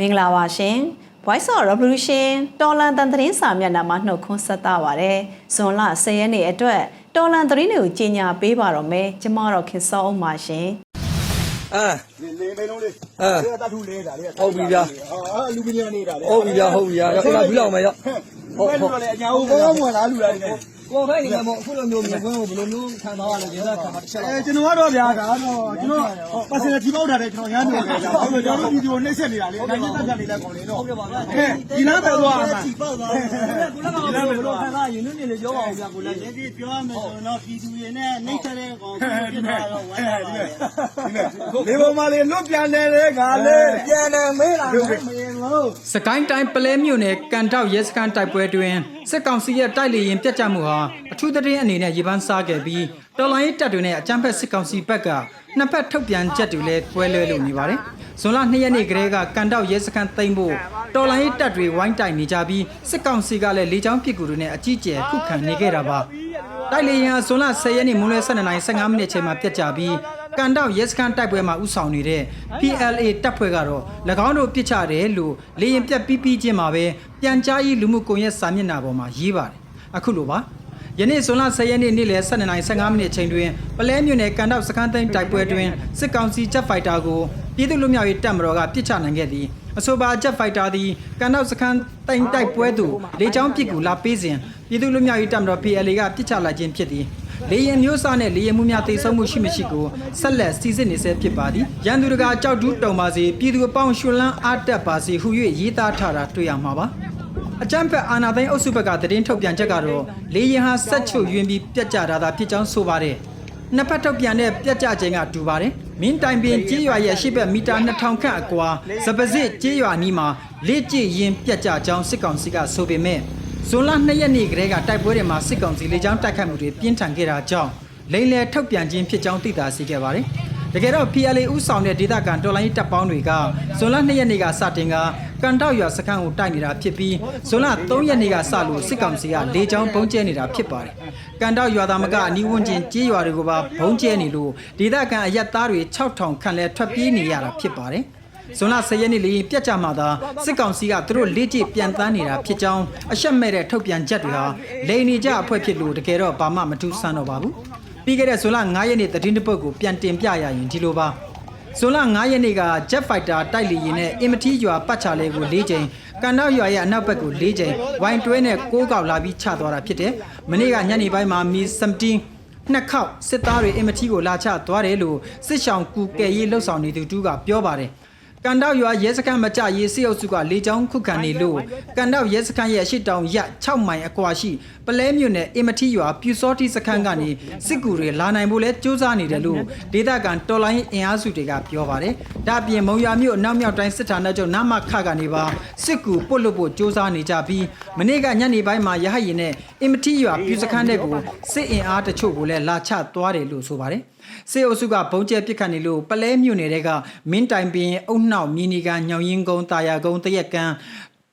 မင်္ဂလာပါရှင် Voice of Revolution တော်လန်တန်သတင်းစာမျက်နှာမှာနှုတ်ခွန်းဆက်တာပါတယ်ဇွန်လ10ရက်နေ့အတွက်တော်လန်သတင်းတွေကိုကြီးညာပေးပါတော့မယ်ကျမတော့ခင်စောအောင်ပါရှင်အာလေးလေးမိလုံးလေးအာဒီကတတ်ထူလေးတာလေးဟုတ်ပြီဗျာဟာအလူမီနီယံနေတာလေဟုတ်ပြီဗျာဟုတ်ပြီဗျာဒါကဘူးလောက်မယ်ရောဟုတ်ဟုတ်လေအညာဟုတ်ကောင်းမလားလူလာနေ ကိုယ်ဖိုင်နေမှာအခုလိုမျိုးမြင်ကွင်းကိုဘယ်လိုမျိုးခံစားရလဲဒီကခံမှာတစ်ချက်အဲလောက်ကျွန်တော်ကတော့ဗျာဒါတော့ကျွန်တော်ပတ်စင်တီပေါက်တာတဲ့ကျွန်တော်ရမ်းနေတယ်ဗျာဟုတ်ပြီကျွန်တော်ဗီဒီယိုနှိမ့်ဆက်နေတာလေနိုင်တက်တက်နေလဲကောင်လေးတော့ဟုတ်ကဲ့ပါဗျာအဲဒီလားပဲသွားမှာဒီပေါက်သွားတယ်ကိုလည်းကဘယ်လိုခံစားရင်နည်းနည်းလေးပြောပါဦးဗျာကိုလည်းဒီဒီပြောရမယ်ဆိုရင်တော့ပြည်သူတွေနဲ့နှိမ့်ဆက်တဲ့ကောင်ဖြစ်သွားတော့ဝမ်းသာပါတယ်ဒီပုံမှာလေလွတ်ပြန်နေလေငါလေပြန်တယ်မေးလာတယ်မရင်လို့ စကိုင်းတိုင်းပလဲမြို့နယ်ကန်တောက်ရဲစခန်းတိုက်ပွဲတွင်စစ်ကောင်စီရဲ့တိုက်လေရင်ပြတ်ကျမှုဟာအထူးသတင်းအနေနဲ့ရေပန်းစားခဲ့ပြီးတော်လိုင်းတပ်တွေနဲ့အကြမ်းဖက်စစ်ကောင်စီဘက်ကနှစ်ဖက်ထုတ်ပြန်ချက်တွေလည်းပွဲလွဲလို့နေပါတယ်။ဇွန်လ2ရက်နေ့ကလေးကကန်တောက်ရဲစခန်းသိမ်းဖို့တော်လိုင်းတပ်တွေဝိုင်းတိုက်နေကြပြီးစစ်ကောင်စီကလည်းလေကြောင်းပစ်ကူတွေနဲ့အကြီးကျယ်ခုခံနေခဲ့တာပါ။တိုက်လေရင်ဟာဇွန်လ10ရက်နေ့မွန်းလွဲ12:15မိနစ်အချိန်မှာပြတ်ကျပြီး ကန်တောက်ရဲစခန်းတိုက်ပွဲမှာဥဆောင်နေတဲ့ PLA တပ်ဖွဲ့ကတော့၎င်းတို့ပြစ်ချတယ်လို့လေရင်ပြတ်ပြီးပြီးချင်းမှာပဲပြန်ကြားရေးလူမှုကွန်ရက်စာမျက်နှာပေါ်မှာရေးပါတယ်အခုလိုပါယနေ့ဇွန်လ10ရက်နေ့နေ့လယ်12:15မိနစ်အချိန်တွင်ပလဲမြို့နယ်ကန်တောက်စခန်းသိမ်းတိုက်ပွဲတွင်စစ်ကောင်စီဂျက်ဖိုက်တာကိုပြည်သူ့လူမျိုးရေးတပ်မတော်ကပြစ်ချနိုင်ခဲ့သည်အဆိုပါဂျက်ဖိုက်တာသည်ကန်တောက်စခန်းသိမ်းတိုက်ပွဲသို့လေကြောင်းပစ်ကူလာပေးစဉ်ပြည်သူ့လူမျိုးရေးတပ်မတော် PLA ကပြစ်ချလိုက်ခြင်းဖြစ်သည် လေရင်မျိုးစားနဲ့လေရင်မှုများတိတ်ဆုံးမှုရှိမရှိကိုဆက်လက်စီစစ်နေဆဲဖြစ်ပါသည်ရန်သူတကာကြောက်တူးတုံပါစေပြည်သူအပေါင်းရွှန်လန်းအားတက်ပါစေဟု၍ရေးသားထားတာတွေ့ရမှာပါအကြမ်းဖက်အာဏာသိမ်းအုပ်စုဘက်ကသတင်းထုတ်ပြန်ချက်ကတော့လေရင်ဟာဆက်ချုပ်ယွင်းပြီးပြက်ကျတာသာဖြစ်ကြောင်းဆိုပါတယ်နှစ်ဖက်ထုတ်ပြန်တဲ့ပြက်ကျခြင်းကတူပါတယ်မင်းတိုင်ပင်ကြေးရွာရဲ့ရှေ့ဘက်မီတာ2000ခန့်အကွာစပစစ်ကြေးရွာနီးမှာလေ့ကျင့်ရင်ပြက်ကျကြောင်းစစ်ကောင်စီကဆိုပေမဲ့ ဇွန်လ2ရက်နေ့ကတည်းကတိုက်ပွဲတွေမှာစစ်ကောင်စီလေကြောင်းတိုက်ခိုက်မှုတွေပြင်းထန်ခဲ့တာကြောင့်လိန်လယ်ထုတ်ပြန်ခြင်းဖြစ်ကြောင်းသိသာစေခဲ့ပါတယ်။တကယ်တော့ PLA ဥဆောင်တဲ့ဒေသခံတော်လိုင်းတပ်ပေါင်းတွေကဇွန်လ2ရက်နေ့ကစတင်ကကန်တောက်ရွာစခန်းကိုတိုက်နေတာဖြစ်ပြီးဇွန်လ3ရက်နေ့ကစလို့စစ်ကောင်စီကလေကြောင်းပုံကျဲနေတာဖြစ်ပါတယ်။ကန်တောက်ရွာသားမကအနီးဝန်းကျင်ကြေးရွာတွေကိုပါဘုံကျဲနေလို့ဒေသခံအရက်သားတွေ6000ခန့်လဲထွက်ပြေးနေရတာဖြစ်ပါတယ်။ ဇွန်လ10ရက်နေ့လေးပြတ်ကြမှာသာစစ်ကောင်စီကသူတို့လေ့ကျင့်ပြန်တန်းနေတာဖြစ်ကြောင်းအရှက်မဲ့တဲ့ထုတ်ပြန်ချက်တွေဟာလိန်နေကြအဖွဲ့ဖြစ်လို့တကယ်တော့ဘာမှမထူးဆန်းတော့ပါဘူးပြီးခဲ့တဲ့ဇွန်လ9ရက်နေ့သတင်းတစ်ပုဒ်ကိုပြန်တင်ပြရရင်ဒီလိုပါဇွန်လ9ရက်နေ့က Jet Fighter တိုက်လေယာဉ်နဲ့အင်မတီရွာပတ်ချာလေးကို၄ချိန်ကန်နောက်ရွာရဲ့အနောက်ဘက်ကို၄ချိန်ဝိုင်တွဲနဲ့6កောက်လာပြီးချသွားတာဖြစ်တယ်မနေ့ကညနေပိုင်းမှာမီ17နှစ်ခေါက်စစ်သားတွေအင်မတီကိုလာချသွားတယ်လို့စစ်ဆောင်ကူကယ်ရေးလှုပ်ဆောင်နေသူတူကပြောပါတယ် ကန်တောက်ရွာရဲစခန်းမကြရေးစစ်အုပ်စုကလေကြောင်းခုခံနေလို့ကန်တောက်ရဲစခန်းရဲ့ရှစ်တောင်ရ6မိုင်အကွာရှိပလဲမြို့နယ်အင်မတီရွာပြူစောတိစခန်းကနေစစ်ကူတွေလာနိုင်ဖို့လဲစူးစမ်းနေတယ်လို့ဒေသခံတော်လိုင်းအင်အားစုတွေကပြောပါတယ်။ဒါ့အပြင်မုံရွာမြို့အနောက်မြောက်တိုင်းစစ်ဌာနချုပ်နမခကနေပါစစ်ကူပုတ်လို့ဖို့စူးစမ်းနေကြပြီးမနေ့ကညနေပိုင်းမှာရဟတ်ရင်နဲ့အင်မတီရွာပြူစခန်းတဲ့ကိုစစ်အင်အားတချို့ကိုလည်းလာချသွားတယ်လို့ဆိုပါတယ်။ စေအုပ်စုကဘုံကျဲပစ်ခတ်နေလို့ပလဲမြို့နယ်တဲကမင်းတိုင်ပင်အုတ်နှောက်မြင်းနီကန်ညောင်ရင်ကုန်းတာယာကုန်းတရက်ကန်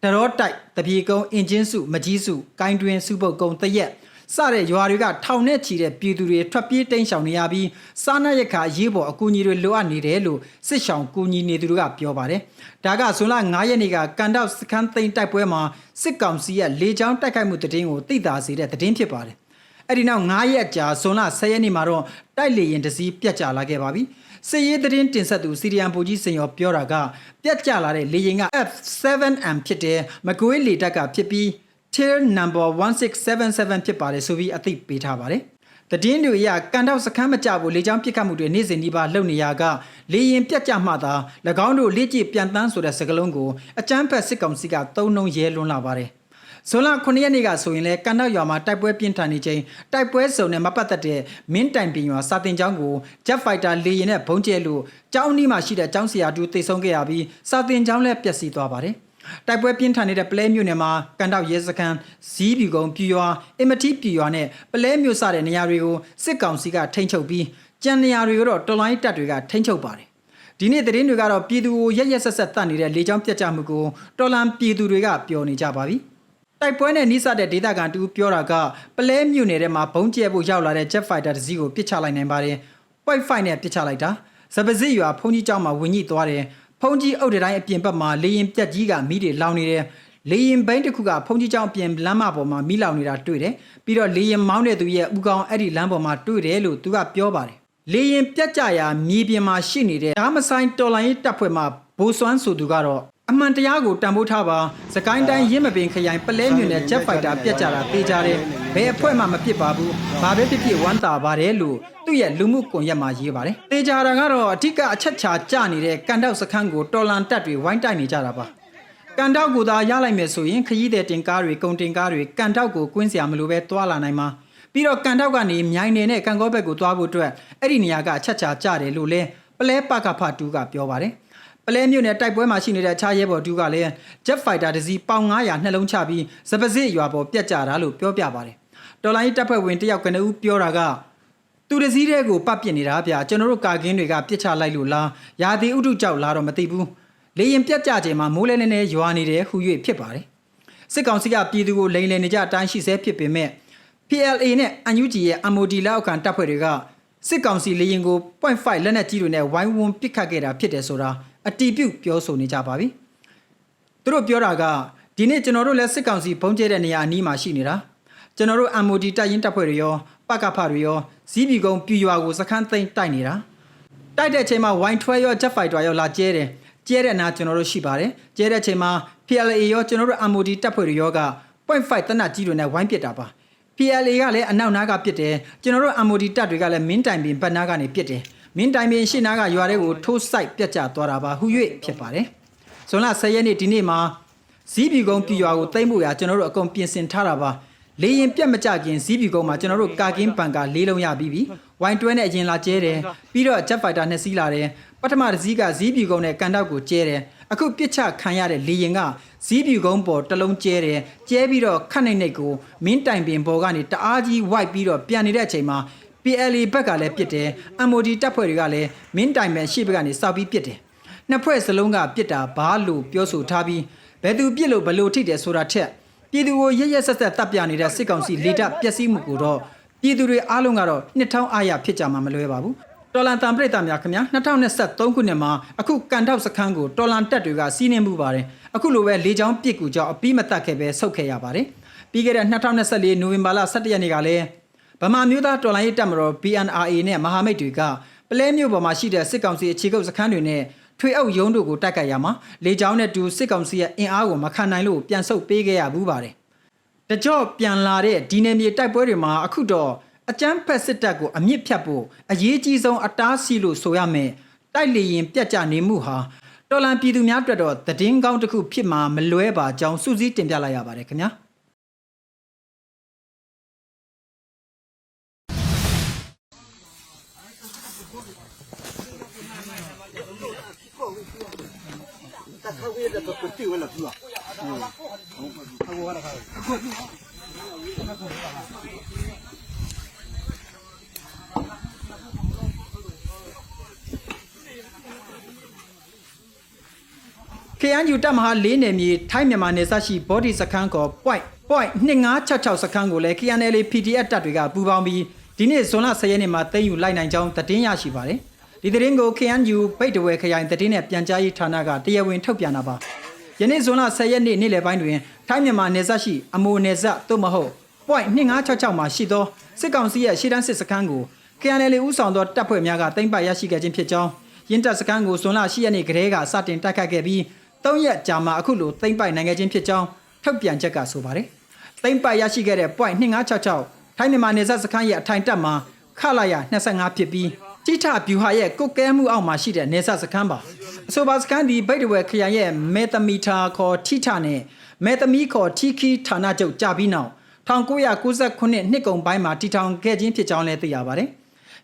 တရောတိုက်တပြေကုန်းအင်ဂျင်စုမကြီးစုကိုင်းတွင်စုပုတ်ကုန်းတရက်စတဲ့ရွာတွေကထောင်နဲ့ချီတဲ့ပြည်သူတွေထွက်ပြေးတိမ်းရှောင်နေရပြီးစားနပ်ရိက္ခာအရေးပေါ်အကူအညီတွေလိုအပ်နေတယ်လို့စစ်ရှောင်ကူညီနေသူတွေကပြောပါတယ်။ဒါကဇွန်လ9ရက်နေ့ကကန်တောက်စခန်းသိမ်းတိုက်ပွဲမှာစစ်ကောင်စီရဲ့လေကြောင်းတိုက်ခိုက်မှုတည်င်းကိုသိသာစေတဲ့တည်င်းဖြစ်ပါတယ်။ အဲ့ဒီနောက်9ရက်ကြာဇွန်လ10ရက်နေ့မှာတော့တိုက်လေရင်တစည်းပြတ်ကျလာခဲ့ပါပြီ။စစ်ရေးသတင်းတင်ဆက်သူစီရီယန်ဘူကြီးစင်ရောပြောတာကပြတ်ကျလာတဲ့လေရင်က F7M ဖြစ်တဲ့မကွေးလေတပ်ကဖြစ်ပြီး tier number 1677ဖြစ်ပါတယ်ဆိုပြီးအသိပေးထားပါတယ်။တည်င်းတွေအရကန်တောက်စခန်းမကြဘူးလေကြောင်းပြစ်ခတ်မှုတွေနေ့စဉ်ဒီပါလှုပ်နေရကလေရင်ပြတ်ကျမှသာ၎င်းတို့လေ့ကျင့်ပြန်တန်းဆိုတဲ့စကားလုံးကိုအကြမ်းဖက်စစ်ကောင်စီကသုံးနှုံရဲလွန်းလာပါတယ်။ ဇွန်လ9ရက်နေ့ကဆိုရင်လဲကန်တောက်ရွာမှာတိုက်ပွဲပြင်းထန်နေချိန်တိုက်ပွဲစုံနဲ့မပတ်သက်တဲ့မင်းတိုင်ပင်ရွာစာတင်ကျောင်းကို Jet Fighter လေယာဉ်နဲ့ဘုံကျဲလို့ကျောင်းနီးမှာရှိတဲ့ကျောင်းဆရာတူတိတ်ဆုံးခဲ့ရပြီးစာတင်ကျောင်းလည်းပျက်စီးသွားပါတယ်။တိုက်ပွဲပြင်းထန်နေတဲ့ပလဲမြို့နယ်မှာကန်တောက်ရဲစခန်းဇီးပြူကုန်းပြူရွာအင်မတီပြူရွာနဲ့ပလဲမြို့စတဲ့နေရာတွေကိုစစ်ကောင်စီကထိန်းချုပ်ပြီးကြံနေရာတွေကိုတော့တော်လိုင်းတပ်တွေကထိန်းချုပ်ပါတယ်။ဒီနေ့သတင်းတွေကတော့ပြည်သူကိုရက်ရက်ဆက်ဆက်တတ်နေတဲ့လေကြောင်းပြတ်ကျမှုကိုတော်လန်ပြည်သူတွေကပျော်နေကြပါပြီ။ တိုက်ပွဲနဲ့နှိစတဲ့ဒေသခံတူပြောတာကပလဲမြို့နယ်ထဲမှာဘုံကျဲဖို့ရောက်လာတဲ့ Jet Fighter တစ်စီးကိုပစ်ချလိုက်နိုင်ပါတယ်။ Point 5နဲ့ပစ်ချလိုက်တာ။စပစစ်ရွာဖုန်ကြီးကျောင်းမှာဝင်ညိသွားတယ်။ဖုန်ကြီးအုတ်တတိုင်းအပြင်ဘက်မှာလေရင်ပြက်ကြီးကမိတွေလောင်နေတယ်လေရင်ဘိန်းတစ်ခုကဖုန်ကြီးကျောင်းအပြင်လမ်းမပေါ်မှာမိလောင်နေတာတွေ့တယ်ပြီးတော့လေရင်မောင်းတဲ့သူရဲ့ဥကောင်အဲ့ဒီလမ်းပေါ်မှာတွေ့တယ်လို့သူကပြောပါတယ်လေရင်ပြက်ကြရာမြေပြင်မှာရှိနေတဲ့ဓာမဆိုင်တော်လိုင်းတပ်ဖွဲ့မှာဘိုးစွမ်းဆိုသူကတော့ အမှန်တရားကိုတန်ဖိုးထားပါစကိုင်းတိုင်းရင်းမပင်ခရိုင်ပလဲမြို့နယ်ဂျက်ဖိုက်တာပြက်ကြတာတေးကြတယ်ဘယ်အဖွဲ့မှမဖြစ်ပါဘူးဘာပဲဖြစ်ဖြစ်ဝမ်းသာပါတယ်လို့သူ့ရဲ့လူမှုကွန်ရက်မှာရေးပါတယ်တေးကြတာကတော့အထက်ကအချက်ချာကြနေတဲ့ကန်တောက်စခန်းကိုတော်လန်တက်တွေဝိုင်းတိုက်နေကြတာပါကန်တောက်ကိုသာရလိုက်မယ်ဆိုရင်ခရီးသည်တင်ကားတွေကုန်တင်ကားတွေကန်တောက်ကိုကွင်းစရာမလိုပဲတွာလာနိုင်မှာပြီးတော့ကန်တောက်ကနေမြိုင်နယ်နဲ့ကန်ကောဘက်ကိုတွားဖို့အတွက်အဲ့ဒီနေရာကအချက်ချာကြတယ်လို့လဲပလဲပကဖတူကပြောပါတယ် ပလဲမြို့နယ်တိုက်ပွဲမှာရှိနေတဲ့အခြားရဲဘော်တူကလည်း Jet Fighter တစ်စီးပေါင်900နှလုံးချပြီးစပစစ်ရွာပေါ်ပြက်ကြတာလို့ပြောပြပါတယ်တော်လိုင်းတပ်ဖွဲ့ဝင်တယောက်ကနဦးပြောတာကသူတစ်စည်းတဲ့ကိုပတ်ပစ်နေတာဗျာကျွန်တော်တို့ကာကင်းတွေကပြစ်ချလိုက်လို့လားရာသီဥတုကြောက်လာတော့မသိဘူးလေရင်ပြတ်ကြချိန်မှာမိုးလဲနေနေရွာနေတယ်ဟူ၍ဖြစ်ပါတယ်စစ်ကောင်စီကပြည်သူကိုလိန်လည်နေကြအတိုင်းရှိဆဲဖြစ်ပေမဲ့ PLA နဲ့ UNG ရဲ့ MOD လက်အောက်ခံတပ်ဖွဲ့တွေကစစ်ကောင်စီလေရင်ကို .5 လက်နက်ကြီးတွေနဲ့ဝိုင်းဝန်းပစ်ခတ်ခဲ့တာဖြစ်တယ်ဆိုတာ အတီးပြုတ်ပြောဆိုနေကြပါပြီသူတို့ပြောတာကဒီနေ့ကျွန်တော်တို့လည်းစစ်ကောင်စီဘုံကျဲတဲ့နေရာအနီးမှာရှိနေတာကျွန်တော်တို့ MOD တိုက်ရင်တပ်ဖွဲ့တွေရောပကဖတွေရောဇီးပြီကုန်းပြူရွာကိုစခန်းသိမ်းတိုက်နေတာတိုက်တဲ့အချိန်မှာ wine 12 ရော jet fighter ရောလာကျဲတယ်ကျဲတဲ့နာကျွန်တော်တို့ရှိပါတယ်ကျဲတဲ့အချိန်မှာ PLA ရောကျွန်တော်တို့ MOD တပ်ဖွဲ့တွေရောက .5 တနတ်ကြီးတွေနဲ့ဝိုင်းပစ်တာပါ PLA ကလည်းအနောက်နားကပစ်တယ်ကျွန်တော်တို့ MOD တပ်တွေကလည်းမင်းတိုင်ပင်ဘက်နားကနေပစ်တယ် မင်းတိုင်ပင်ရှေ့နားကရွာတွေကိုထိုးစိုက်ပြတ်ကျသွားတာပါဟူ၍ဖြစ်ပါတယ်ဇွန်လ10ရက်နေ့ဒီနေ့မှာဇီးပြီကုန်းပြည်ရွာကိုသိမ်းဖို့ရာကျွန်တော်တို့အကုန်ပြင်ဆင်ထားတာပါလေရင်ပြက်မကြခင်ဇီးပြီကုန်းမှာကျွန်တော်တို့ကာကင်းပန်က၄လုံးရပြီးပြီဝိုင်းတွဲနဲ့အရင်လာကျဲတယ်ပြီးတော့ jet fighter နှစ်စီးလာတယ်ပထမတစ်စီးကဇီးပြီကုန်းနဲ့ကန်တောက်ကိုကျဲတယ်အခုပြစ်ချခံရတဲ့လေရင်ကဇီးပြီကုန်းပေါ်တစ်လုံးကျဲတယ်ကျဲပြီးတော့ခတ်နေနေကိုမင်းတိုင်ပင်ပေါ်ကနေတအားကြီးဝိုက်ပြီးတော့ပြန်နေတဲ့အချိန်မှာ PLA ဘက်ကလည်းပြစ်တယ် MOD တပ်ဖွဲ့တွေကလည်းမင်းတိုင်ပင်ရှေ့ဘက်ကနေစောက်ပြီးပြစ်တယ်နှစ်ဖွဲ့စလုံးကပြစ်တာဘာလို့ပြောဆိုထားပြီးဘယ်သူပြစ်လို့ဘလို့ထိတယ်ဆိုတာထက်ပြည်သူကိုရရက်ဆက်ဆက်တပ်ပြနေတဲ့စစ်ကောင်စီလေတပ်ပျက်စီးမှုကိုတော့ပြည်သူတွေအားလုံးကတော့နှစ်ထောင်အားရဖြစ်ကြမှာမလွဲပါဘူးတော်လန်တန်ပရိသတ်များခင်ဗျာ2023ခုနှစ်မှာအခုကန်တောက်စခန်းကိုတော်လန်တက်တွေကစီးနှင်းမှုပါတယ်အခုလိုပဲလေချောင်းပြစ်ကူကြောင့်အပြီးမတက်ခဲ့ပဲဆုတ်ခဲ့ရပါတယ်ပြီးခဲ့တဲ့2024နိုဝင်ဘာလ17ရက်နေ့ကလည်း ဗမာမျိုးသားတော်လှန်ရေးတပ်မတော် BNRA နဲ့မဟာမိတ်တွေကပလဲမြို့ပေါ်မှာရှိတဲ့စစ်ကောင်စီအခြေကုပ်စခန်းတွေနဲ့ထွေအုပ်ရုံးတို့ကိုတိုက်ခိုက်ရမှာလေကြောင်းနဲ့တူစစ်ကောင်စီရဲ့အင်အားကိုမခံနိုင်လို့ပြန်ဆုတ်ပေးခဲ့ရဘူးပါတယ်။တကြော့ပြန်လာတဲ့ဒီနယ်မြေတိုက်ပွဲတွေမှာအခုတော့အကြမ်းဖက်စစ်တပ်ကိုအမြင့်ဖြတ်ဖို့အရေးကြီးဆုံးအတားဆီးလို့ဆိုရမယ်။တိုက်လေရင်ပြက်ကြနေမှုဟာတော်လန်ပြည်သူများအတွက်တော့သတင်းကောင်းတစ်ခုဖြစ်မှာမလွဲပါကြောင်းစူးစီးတင်ပြလိုက်ရပါတယ်ခင်ဗျာ။ ခရန်ယူတပ်မဟာ၄နယ်မြေထိုင်းမြန်မာနယ်စပ်ရှိဘော်ဒီစခန်းကော point point 2566စခန်းကိုလည်း KNL PDF တပ်တွေကပူးပေါင်းပြီးဒီနေ့ဇွန်လ10ရက်နေ့မှာသိမ်းယူလိုက်နိုင်ကြောင်းသတင်းရရှိပါတယ်။ ဒီသတင်းကို KNU ဗိတ်တဝဲခရိုင်သတင်းနဲ့ပြန်ကြားရေးဌာနကတရားဝင်ထုတ်ပြန်တာပါ။ယနေ့ဇွန်လ10ရက်နေ့နေ့လယ်ပိုင်းတွင်ထိုင်းမြန်မာနယ်စပ်ရှိအမိုနယ်စပ်သို့မဟုတ် point 2566မှာရှိသောစစ်ကောင်စီရဲ့ရှေ့တန်းစစ်စခန်းကို KNL ဦးဆောင်သောတပ်ဖွဲ့များကသိမ်းပိုက်ရရှိခဲ့ခြင်းဖြစ်ကြောင်းရင်းတပ်စခန်းကိုဇွန်လ10ရက်နေ့ကတည်းကစတင်တိုက်ခတ်ခဲ့ပြီး၃ရက်ကြာမှအခုလိုသိမ်းပိုက်နိုင်ခဲ့ခြင်းဖြစ်ကြောင်းထုတ်ပြန်ချက်ကဆိုပါတယ်။သိမ်းပိုက်ရရှိခဲ့တဲ့ point 2566ထိုင်းမြန်မာနယ်စပ်စခန်းရဲ့အထိုင်တပ်မှာခလာရ25ဖြစ်ပြီး တိထဗျူဟာရဲ့ကုတ်ကဲမှုအောက်မှာရှိတဲ့နယ်စပ်စခန်းပါအဆိုပါစခန်းဒီဗိတ်တဝဲခရိုင်ရဲ့မေသမီတာခေါ်ထိထနဲ့မေသမီခေါ်ထိခီဌာနချုပ်ကြာပြီးနောက်1998နှစ်ကုန်ပိုင်းမှာတီထောင်ခဲ့ခြင်းဖြစ်ကြောင်းလည်းသိရပါတယ်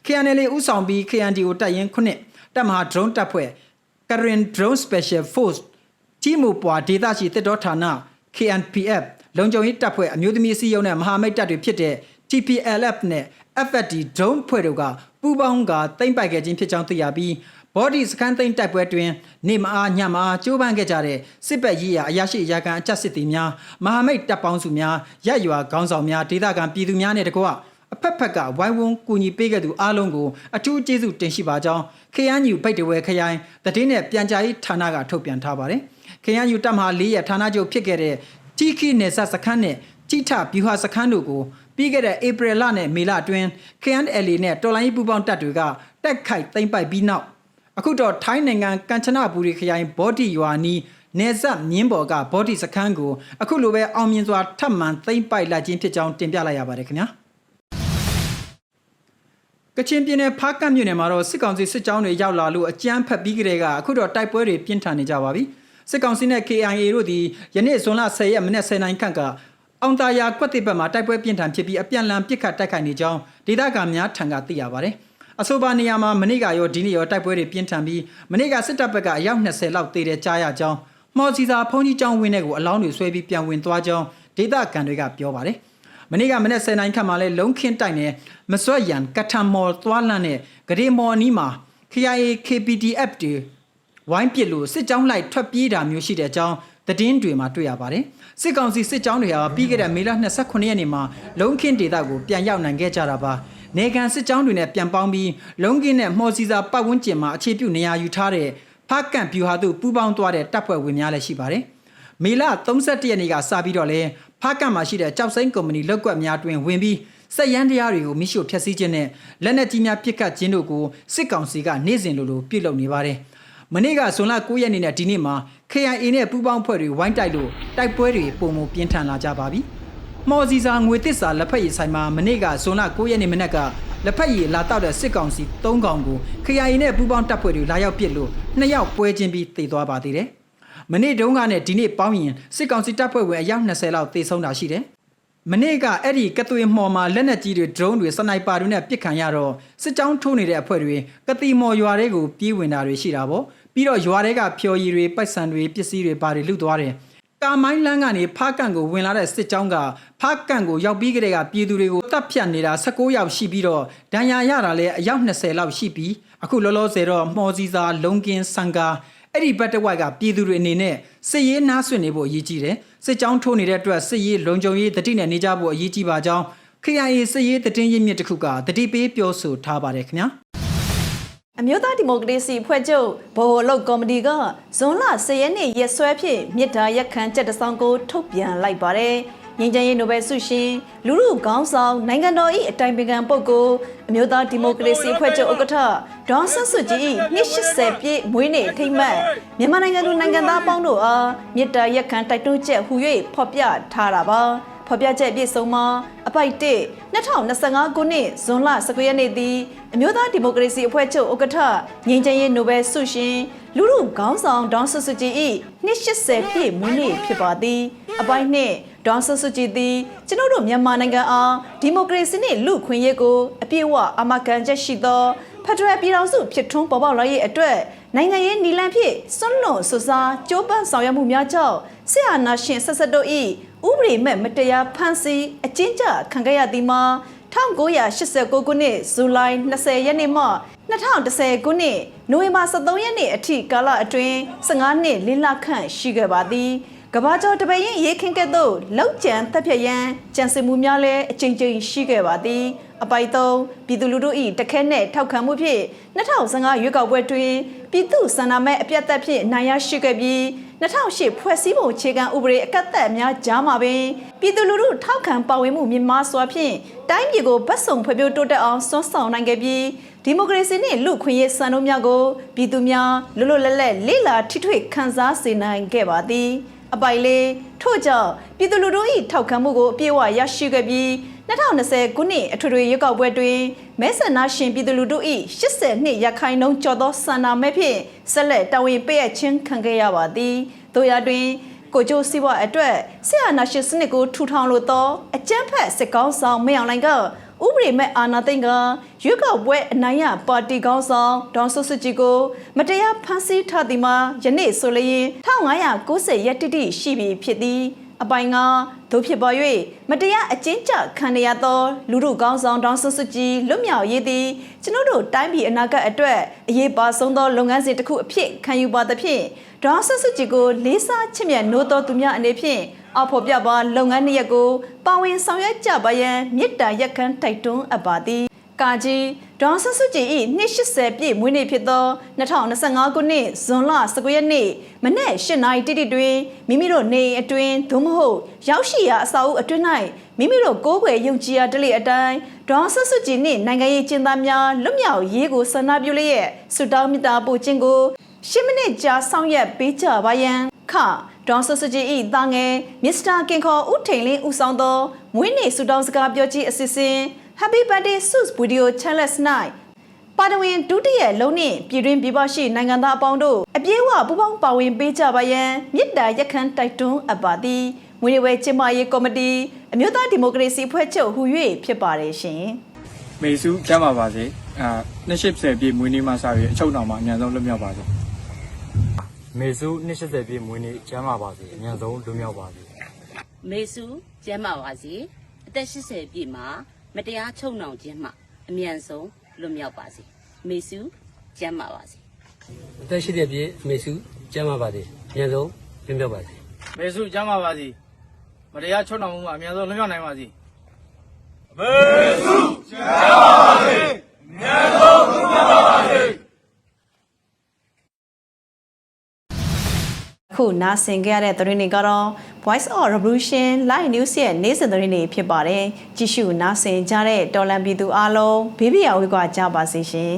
KNL ဥဆောင်ပြီး KNDO တပ်ရင်း9တပ်မဟာ drone တပ်ဖွဲ့ Karen Drone Special Force တီမူပွာဒေသရှိတစ်တော်ဌာန KNPF လုံခြုံရေးတပ်ဖွဲ့အမျိုးသမီးစီးရုံးနဲ့မဟာမိတ်တပ်တွေဖြစ်တဲ့ TPLF နဲ့ FFD drone ဖွဲ့တို့ကပူးပေါင်းကတိမ့်ပိုက်ခဲ့ခြင်းဖြစ်ကြောင်းသိရပြီး body စကန်သိမ့်တိုက်ပွဲတွင်နေမအားညမအားကြိုးပမ်းခဲ့ကြတဲ့စစ်ဘက်ရေးရာအရာရှိအရာခံအကြက်စစ်သည်များမဟာမိတ်တပ်ပေါင်းစုများရက်ရွာခေါင်းဆောင်များဒေသခံပြည်သူများနဲ့တကွအဖဖက်ဖက်ကဝိုင်းဝန်းကူညီပေးခဲ့သူအားလုံးကိုအထူးကျေးဇူးတင်ရှိပါကြောင်း KNU ဗိတ်တဝဲခရိုင်တည်င်းနဲ့ပြန်ကြားရေးဌာနကထုတ်ပြန်ထားပါတယ်။ KNU တပ်မဟာ၄ရဲ့ဌာနချုပ်ဖြစ်ခဲ့တဲ့ကြီးခီနယ်စပ်စခန်းနဲ့ကြီးထဗျူဟာစခန်းတို့ကို ပြီးခဲ့တဲ့ဧပြီလနဲ့မေလအတွင်း KNLA နဲ့တော်လိုင်းပူပေါင်းတပ်တွေကတက်ခိုက်သိမ်းပိုက်ပြီးနောက်အခုတော့ထိုင်းနိုင်ငံကမ်ချနဘူရီခရိုင်ဘော်ဒီရွာနီးနေဆက်မြင်းပေါ်ကဘော်ဒီစခန်းကိုအခုလိုပဲအောင်မြင်စွာထပ်မံသိမ်းပိုက်လိုက်ခြင်းဖြစ်ကြောင်းတင်ပြလိုက်ရပါတယ်ခင်ဗျာကချင်ပြည်နယ်ဖားကန့်မြို့နယ်မှာတော့စစ်ကောင်စီစစ်ကြောင်းတွေရောက်လာလို့အကြမ်းဖက်ပြီးကြတဲ့ကအခုတော့တိုက်ပွဲတွေပြင်းထန်နေကြပါပြီစစ်ကောင်စီနဲ့ KIA တို့ဒီယနေ့ဇွန်လ10ရက်မနေ့10နိုင်ခန့်က အောင်တာယာကွက်တိဘက်မှာတိုက်ပွဲပြင်းထန်ဖြစ်ပြီးအပြန်အလှန်ပစ်ခတ်တိုက်ခိုက်နေကြောင်းဒေသခံများထံကသိရပါတယ်အဆိုပါနေရာမှာမနေ့ကရောဒီနေ့ရောတိုက်ပွဲတွေပြင်းထန်ပြီးမနေ့ကစစ်တပ်ဘက်ကအယောက်20လောက်တေတဲ့ကြားရကြောင်းမော်စီစာဖုန်ကြီးကျောင်းဝင်းထဲကိုအလောင်းတွေဆွဲပြီးပြန်ဝင်သွားကြောင်းဒေသခံတွေကပြောပါတယ်မနေ့ကမနေ့10နိုင်ခန့်မှာလဲလုံခင်းတိုက်နဲ့မစွတ်ရန်ကထမ်မော်သွားလန့်နဲ့ဂရေမော်အနီးမှာ KIA KPDF တွေဝိုင်းပစ်လို့စစ်ကြောင်းလိုက်ထွက်ပြေးတာမျိုးရှိတဲ့အကြောင်း သတင်းတွေမှာတွေ့ရပါတယ်စစ်ကောင်စီစစ်ကြောင်းတွေဟာပြီးခဲ့တဲ့မေလ29ရက်နေ့မှာလုံခင်းဒေသကိုပြန်ရောက်နိုင်ခဲ့ကြတာပါနေကန်စစ်ကြောင်းတွေနဲ့ပြန်ပေါင်းပြီးလုံကင်းနဲ့မော်စီစာပတ်ဝန်းကျင်မှာအခြေပြုနေရာယူထားတဲ့ဖားကန့်ဗျူဟာတို့ပူးပေါင်းသွားတဲ့တပ်ဖွဲ့ဝင်များလည်းရှိပါတယ်။မေလ31ရက်နေ့ကစပြီးတော့လဲဖားကန့်မှာရှိတဲ့ကြောက်စိမ့်ကုမ္ပဏီလောက်ကွက်များတွင်ဝင်ပြီးစက်ရန်တရားတွေကိုမိရှို့ဖျက်ဆီးခြင်းနဲ့လက်နက်ကြီးများပစ်ခတ်ခြင်းတို့ကိုစစ်ကောင်စီကနေ့စဉ်လိုလိုပြုလုပ်နေပါတယ်။ မနေ့ကဇွန်လ9ရက်နေ့နဲ့ဒီနေ့မှာ KIA နဲ့ပူးပေါင်းဖွဲ့တွေဝိုင်းတိုက်လို့တိုက်ပွဲတွေပုံမပြင်းထန်လာကြပါပြီ။မော်စီစာငွေတစ္ဆာလက်ဖက်ရည်ဆိုင်မှာမနေ့ကဇွန်လ9ရက်နေ့မနက်ကလက်ဖက်ရည်လာတောက်တဲ့စစ်ကောင်စီ၃កောင်ကို KIA နဲ့ပူးပေါင်းတပ်ဖွဲ့တွေလာရောက်ပစ်လို့နှစ်ယောက်ပွဲချင်းပြီးတေသွားပါသေးတယ်။မနေ့တုန်းကနဲ့ဒီနေ့ပေါင်းရင်စစ်ကောင်စီတပ်ဖွဲ့ဝင်အယောက်20လောက်တေဆုံးတာရှိတယ်။မနေ့ကအဲ့ဒီကသွေမော်မှာလက်နက်ကြီးတွေဒရုန်းတွေစနိုက်ပါတွေနဲ့ပစ်ခံရတော့စစ်ကြောင်းထိုးနေတဲ့အဖွဲ့တွေကတိမော်ရွာတွေကိုပြေးဝင်တာတွေရှိတာပေါ့ ပြီးတော့ရွာတွေကဖျော်ရည်တွေပိုက်ဆံတွေပစ္စည်းတွေဘာတွေလုသွားတယ်ကာမိုင်းလန်းကနေဖားကန်ကိုဝင်လာတဲ့စစ်ကြောင်းကဖားကန်ကိုရောက်ပြီးကြတဲ့ကပြည်သူတွေကိုတပ်ဖြတ်နေတာ16ယောက်ရှိပြီးတော့ဒဏ်ရာရတာလည်းအယောက်20လောက်ရှိပြီးအခုလောလောဆယ်တော့မှော်စီစာလုံကင်းဆန်ကာအဲ့ဒီဘက်တစ်ဝိုက်ကပြည်သူတွေအနေနဲ့စစ်ရေးနားဆွင့်နေဖို့အရေးကြီးတယ်စစ်ကြောင်းထိုးနေတဲ့အတွက်စစ်ရေးလုံခြုံရေးတတိနဲ့နေကြဖို့အရေးကြီးပါကြောင်း KIA စစ်ရေးတည်င်းရင်းမြစ်တစ်ခုကတတိပေးပြောဆိုထားပါတယ်ခင်ဗျာ အမျိုးသားဒီမိုကရေစီဖွဲ့ချုပ်ဗဟိုအလုပ်ကော်မတီကဇွန်လ10ရက်နေ့ရက်စွဲဖြင့်မြစ်တာရက်ခံချက်တစောင်းကိုထုတ်ပြန်လိုက်ပါတယ်။ငင်းချမ်းရေးနိုဘယ်ဆုရှင်လူလူခေါင်းဆောင်နိုင်ငံတော်၏အတိုင်ပင်ခံပုဂ္ဂိုလ်အမျိုးသားဒီမိုကရေစီဖွဲ့ချုပ်ဥက္ကဋ္ဌဒေါန်ဆတ်စုကြည်နှစ်80ပြည့်မွေးနေ့ထိမ့်မှတ်မြန်မာနိုင်ငံသူနိုင်ငံသားပေါင်းတို့အားမြစ်တာရက်ခံတိုက်တွန်းချက်ဟူ၍ဖော်ပြထားတာပါ။ ဖော်ပြချက်အပြည့်စုံမှာအပိုက်1 2025ခုနှစ်ဇွန်လ19ရက်နေ့သည်အမျိုးသားဒီမိုကရေစီအဖွဲ့ချုပ်ဥက္ကဋ္ဌငြိမ်းချမ်းရေးနိုဘယ်ဆုရှင်လူလူခေါင်းဆောင်ဒေါန်ဆူဆူကြည်၏နှစ်80ပြည့်မွေးနေ့ဖြစ်ပါသည်အပိုက်2ဒေါန်ဆူဆူကြည်သည်ကျွန်ုပ်တို့မြန်မာနိုင်ငံအားဒီမိုကရေစီနှင့်လူခွင့်ရေးကိုအပြည့်အဝအာမခံချက်ရှိသောဖက်ဒရယ်ပြည်ထောင်စုဖြစ်ထွန်းပေါ်ပေါက်လာရေးအတွက်နိုင်ငံရေးနီလန်ဖြင့်စွန့်လွန်ဆွစားကြိုးပမ်းဆောင်ရွက်မှုများကြောင့်ဆရာနာရှင်ဆက်ဆက်တို့၏ ဥပဒေမဲ့မတရားဖမ်းဆီးအကျဉ်းချခံခဲ့ရသည်မှာ1989ခုနှစ်ဇူလိုင်20ရက်နေ့မှ2010ခုနှစ်နိုဝင်ဘာ23ရက်နေ့အထိကာလအတွင်း15နှစ်လလခန့်ရှိခဲ့ပါသည် ကဘာကျော်တပရင်ရေးခင်းကဲ့သို့လောက်ကျန်တက်ဖြတ်ရန်ကြံစည်မှုများလည်းအကြိမ်ကြိမ်ရှိခဲ့ပါသည်အပိုက်3ပြည်သူလူထု၏တခဲနဲ့ထောက်ခံမှုဖြင့်2015ရွေးကောက်ပွဲတွင်ပြည်သူစန္ဒမဲ့အပြတ်သက်ဖြင့်နိုင်ရရှိခဲ့ပြီး2008ဖွဲ့စည်းပုံအခြေခံဥပဒေအကန့်အသတ်များကြားမှာပင်ပြည်သူလူထုထောက်ခံပါဝင်မှုမြင့်မားစွာဖြင့်တိုင်းပြည်ကိုဗတ်စုံဖွံ့ဖြိုးတိုးတက်အောင်စွမ်းဆောင်နိုင်ခဲ့ပြီးဒီမိုကရေစီနှင့်လူခွင့်ရေးစံနှုန်းများကိုပြည်သူများလွတ်လွတ်လပ်လပ်လေ့လာထိထွေခန်းစားစေနိုင်ခဲ့ပါသည် အပိုင်လေးထို့ကြောင့်ပြည်သူလူထု၏ထောက်ခံမှုကိုအပြည့်အဝရရှိခဲ့ပြီး2020ခုနှစ်အထွေထွေရွေးကောက်ပွဲတွင်မဲဆန္ဒရှင်ပြည်သူလူထု၏80နှစ်ရခိုင်နှုန်းကျော်သောဆန္ဒမဲဖြင့်ဆက်လက်တာဝန်ပေးအပ်ခြင်းခံခဲ့ရပါသည်တို့ရတွင်ကိုကျိုးစီးပွားအတွက်ဆရာနာရှင်စနစ်ကိုထူထောင်လိုသောအကြမ်းဖက်စစ်ကောင်းဆောင်မင်းအောင်လှိုင်က ဥပဒေမဲ့အာဏာသိမ်းကရွေးကောက်ပွဲအနိုင်ရပါတီကောင်းဆောင်ဒေါန်ဆူဆူဂျီကို မတရားဖမ်းဆီးထားသည်မှာယနေ့ဆိုလျင်1590ရက်တိတိရှိပြီဖြစ်သည်အပိုင်ကတို့ဖြစ်ပေါ်၍မတရားအကျဉ်းချခံရသော လူတို့ကောင်းဆောင်တောင်းဆွဆွကြီးလွတ်မြောက်ရေးသည်ကျွန်တော်တို့တိုင်းပြည်အနာဂတ်အတွက်အရေးပါဆုံးသောလုပ်ငန်းစဉ်တစ်ခုအဖြစ်ခံယူပါသဖြင့် တောင်းဆွဆွကြီးကိုလေးစားချစ်မြတ်နိုးတော်သူများအနေဖြင့်အဖို့ပြပါလုပ်ငန်းနှစ်ရပ်ကိုပါဝင်ဆောင်ရွက်ကြပါရန်မေတ္တာရက်ခံတိုက်တွန်းအပ်ပါသည်ကာကြီးဒေါန်ဆဆူဂျီ၏280ပြည့်မွေးနေ့ဖြစ်သော2025ခုနှစ်ဇွန်လ19ရက်နေ့မနက်8:00နာရီတိတိတွင်မိမိတို့နေအိမ်အတွင်းသို့မဟုတ်ရောက်ရှိရာအစာအုပ်အတွင်း၌မိမိတို့ကိုးကွယ်ယုံကြည်ရာတလေအတိုင်းဒေါန်ဆဆူဂျီနှင့်နိုင်ငံရေးကျင်းသားများလွတ်မြောက်ရေးကိုဆန္ဒပြုလျက်ဆုတောင်းမေတ္တာပို့ခြင်းကို 10မိနစ်ကြာဆောင်ရွက်ပေးကြပါရန်ခဒေါန်ဆဆူဂျီ၏တာငယ်မစ္စတာကင်ခေါ်ဦးထိန်လင်းဦးဆောင်သောမွေးနေ့ဆုတောင်းစကားပြောခြင်းအစီအစဉ် Happy Birthday Sus Video Challenge Night ပါတဝင်ဒုတိယလုံးနှင့်ပြည်တွင်းပြည်ပရှိနိုင်ငံသားအပေါင်းတို့အပြည့်အဝပူးပေါင်းပါဝင်ပေးကြပါရန်မြစ်တာရက်ခမ်းတိုက်တွန်းအပ်ပါသည်မွေးနေ့ဝဲကျင်းပရေးကော်မတီအမျိုးသားဒီမိုကရေစီဖွဲ့ချုပ်ဟူ၍ဖြစ်ပါတယ်ရှင်မေစုကျမ်းပါပါစေအာ20ပြည့်မွေးနေ့မှစပြီးအချုပ်တော်မှာအမြန်ဆုံးလွတ်မြောက်ပါစေ မေစု280ပြည့်မွေးနေ့ကျမ်းပါပါစေအမြန်ဆုံးလွတ်မြောက်ပါစေမေစုကျမ်းမာပါစေအသက်80ပြည့်မှာမတရားချုပ်နှောင်ခြင်းမှအမြန်ဆုံးလွတ်မြောက်ပါစေမေစုကျမ်းမာပါစေအသက်ရှိတဲ့ပြည့်မေစုကျမ်းပါပါစေအမြန်ဆုံးပြင်းပြပါစေမေစုကျမ်းပါပါစေမတရားချုပ်တော်မှုမှာအမြန်ဆုံးလွတ်မြောက်နိုင်ပါစေအ ခုနားဆင်ကြရတဲ့သတင်းတွေကတော့ Voice of Revolution Live News ရဲ့နေ့စဉ်သတင်းတွေဖြစ်ပါတယ်ကြည့်ရှုနားဆင်ကြတဲ့တော်လန်ပြည်သူအားလုံးဘေးပရာဝေးကွာကြပါစေရှင်